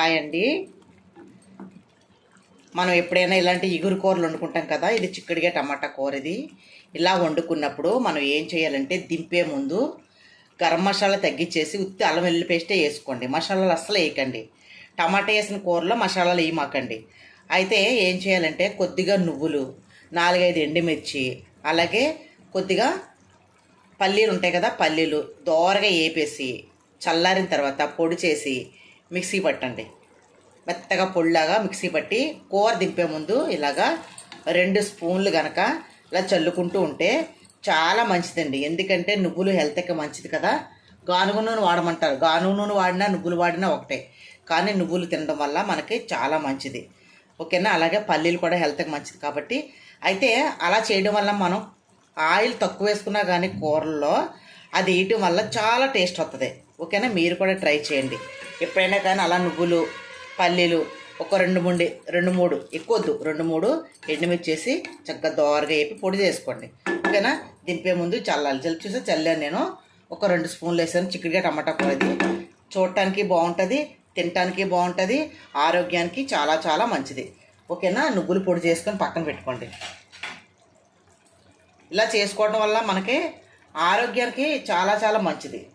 Hi అండి మనం ఎప్పుడైనా ఇలాంటి ఇగురు కూరలు వండుకుంటాం కదా ఇది చిక్కుడిగా టమాటా కూర ఇది ఇలా వండుకున్నప్పుడు మనం ఏం చేయాలంటే దింపే ముందు గరం మసాలా తగ్గించేసి ఉత్తి అల్లం వెల్లుల్లి పేస్టే వేసుకోండి. మసాలాలు అస్సలు వేయకండి. టమాటా వేసిన కూరలో మసాలాలు వేయమాకండి. అయితే ఏం చేయాలంటే కొద్దిగా నువ్వులు నాలుగైదు ఎండుమిర్చి అలాగే కొద్దిగా పల్లీలు ఉంటాయి కదా పల్లీలు దోరగా వేపేసి చల్లారిన తర్వాత పొడి చేసి మిక్సీ పట్టండి. మెత్తగా పొడిలాగా మిక్సీ పట్టి కూర దింపే ముందు ఇలాగా రెండు స్పూన్లు గనక ఇలా చల్లుకుంటూ ఉంటే చాలా మంచిదండి. ఎందుకంటే నువ్వులు హెల్త్కి మంచిది కదా. గానుగ నూనె వాడమంటారు. గానుగ నూనె వాడినా నువ్వులు వాడినా ఒకటే. కానీ నువ్వులు తినడం వల్ల మనకి చాలా మంచిది. ఓకేనా? అలాగే పల్లీలు కూడా హెల్త్కి మంచిది కాబట్టి. అయితే అలా చేయడం వల్ల మనం ఆయిల్ తక్కువ వేసుకున్నా కానీ కూరల్లో అది వేయటం వల్ల చాలా టేస్ట్ వస్తుంది ఓకేనా? మీరు కూడా ట్రై చేయండి. ఎప్పుడైనా కానీ అలా నువ్వులు పల్లీలు ఒక రెండు మూడు రెండు మూడు ఎక్కువద్దు. రెండు మూడు ఎండుమిర్చి చక్కగా దోరగా వేపి పొడి చేసుకోండి. ఓకేనా? దింపే ముందు చల్లాలి. చల్లి చూసి? చల్లాను నేను. ఒక రెండు స్పూన్లు వేసాను. చిక్కుడుగా టమాటా కూర చూడటానికి బాగుంటుంది తినటానికి బాగుంటుంది ఆరోగ్యానికి చాలా చాలా మంచిది. ఓకేనా? నువ్వులు పొడి చేసుకొని పక్కన పెట్టుకోండి. ఇలా చేసుకోవడం వల్ల మనకి ఆరోగ్యానికి చాలా చాలా మంచిది.